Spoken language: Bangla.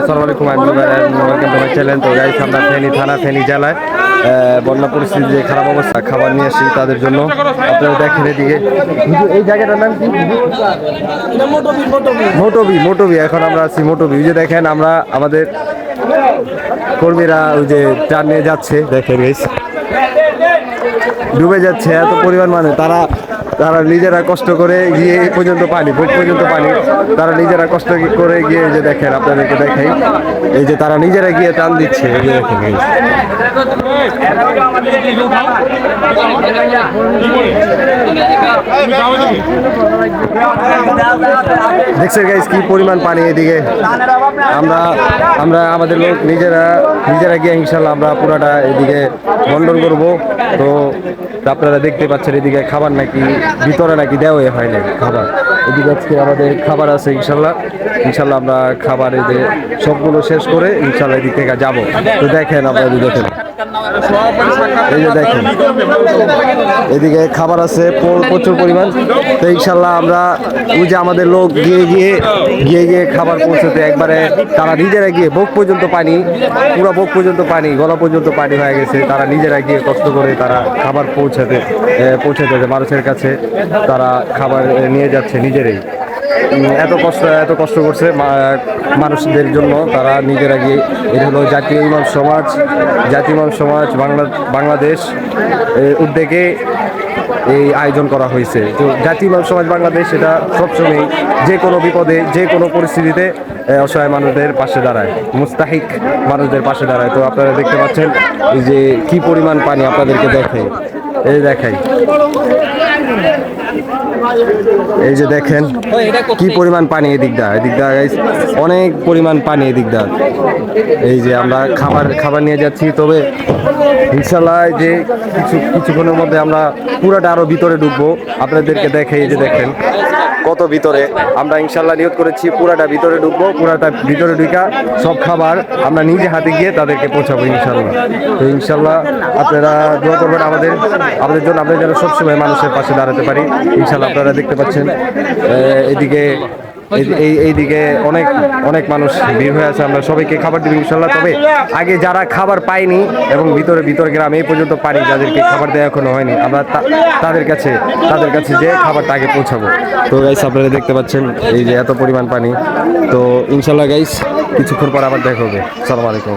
আসসালামু আলাইকুম আমি ওয়েলকাম টু মাই চ্যানেল তো গাইস আমরা ফেনী থানা, ফেনী জেলায় বন্যা পরিস্থিতি যে খারাপ অবস্থা, খাবার নিয়ে আসি তাদের জন্য। আপনারা দেখেন এদিকে। এই জায়গাটার নাম কি? মোটবি মোটবি। এখন আমরা আছি মোটবি। যে দেখেন, আমরা আমাদের কর্মীরা ওই যে ট্রান নিয়ে যাচ্ছে। দেখেন গাইস ডুবে যাচ্ছে, এত পরিমাণ মানে তারা তারা নিজেরা কষ্ট করে গিয়ে এই পর্যন্ত পানি বুক পর্যন্ত পানি, তারা নিজেরা কষ্ট করে গিয়ে যে দেখেন, আপনাদেরকে দেখাই। এই যে তারা নিজেরা গিয়ে টান দিচ্ছে, এই যে গাইস কি পরিমাণ পানি এদিকে? আমরা আমরা আমাদের লোক নিজেরা নিজেরা গিয়ে ইনশাল্লাহ আমরা পুরাটা এদিকে বন্টন করব। তো আপনারা দেখতে পাচ্ছেন এদিকে খাবার নাকি ভিতরে নাকি দেওয়াই হয় না খাবার। এদিকে আজকে আমাদের খাবার আছে ইনশাল্লাহ। ইনশাল্লাহ আমরা খাবার এদের সবগুলো শেষ করে ইনশাল্লাহ এদিক থেকে যাব। তো দেখেন আমরা দেখেন। এই যে দেখেন। এদিকে খাবার আছে প্রচুর পরিমাণ। তো ইনশাল্লাহ আমরা ওই যে আমাদের লোক গিয়ে গিয়ে গিয়ে গিয়ে খাবার পৌঁছতে একবারে তারা নিজেরা গিয়ে বুক পর্যন্ত পানি পুরো বুক পর্যন্ত পানি গলা পর্যন্ত পানি হয়ে গেছে। তারা নিজেরা গিয়ে কষ্ট করে তারা খাবার পৌঁছাতে পৌঁছাতে মানুষের কাছে তারা খাবার নিয়ে যাচ্ছে নিজেরাই। এত কষ্ট এত কষ্ট করছে মানুষদের জন্য। তারা নিজেরা গিয়ে, এটা হলো জাতীয় ইমাম সমাজ, জাতীয় ইমাম সমাজ বাংলা, বাংলাদেশ উদ্যোগে এই আয়োজন করা হয়েছে। তো জাতীয় ইমাম সমাজ বাংলাদেশ এটা সবসময় যে কোনো বিপদে, যে কোনো পরিস্থিতিতে অসহায় মানুষদের পাশে দাঁড়ায়। মুস্তাহিক মানুষদের পাশে দাঁড়ায়। তো আপনারা দেখতে পাচ্ছেন যে কি পরিমাণ পানি আপনাদেরকে দেখে। এই দেখাই। এই যে দেখেন, কি পরিমাণ পানি এদিকটা এদিকটা অনেক পরিমাণ পানি এদিকটা এই যে আমরা খাবার খাবার নিয়ে যাচ্ছি, তবে ইনশাল্লাহ যে কিছু, কিছুক্ষণের মধ্যে আমরা পুরাটা আরও ভিতরে ঢুকবো। আপনাদেরকে দেখে এই যে দেখেন, কত ভিতরে। আমরা ইনশাল্লাহ নিয়োগ করেছি, পুরাটা ভিতরে ঢুকবো, পুরাটা ভিতরে ঢুকা সব খাবার আমরা নিজে হাতে গিয়ে তাদেরকে পৌঁছাবো ইনশাল্লাহ তো ইনশাল্লাহ আপনারা দোয়া করবেন আমাদের আমাদের জন্য, আমরা যেন সবসময় মানুষের পাশে দাঁড়াতে পারি। ইনশাল্লাহ আপনারা দেখতে পাচ্ছেন এদিকে, এই- এই, এইদিকে অনেক অনেক মানুষ ভিড় হয়ে আছে, আমরা সবাইকে খাবার দিব ইনশাল্লাহ তবে আগে যারা খাবার পায়নি এবং ভিতরে, ভিতর গ্রামে এই পর্যন্ত পানি যাদেরকে খাবার দেওয়া এখনও হয়নি, আমরা তাদের কাছে তাদের কাছে যে খাবারটা আগে পৌঁছাবো। তো গাইস আপনারা দেখতে পাচ্ছেন, এই যে এত পরিমাণ পানি। তো ইনশাল্লাহ গাইস কিছুক্ষণ পর আবার দেখা হবে। সালাম আলাইকুম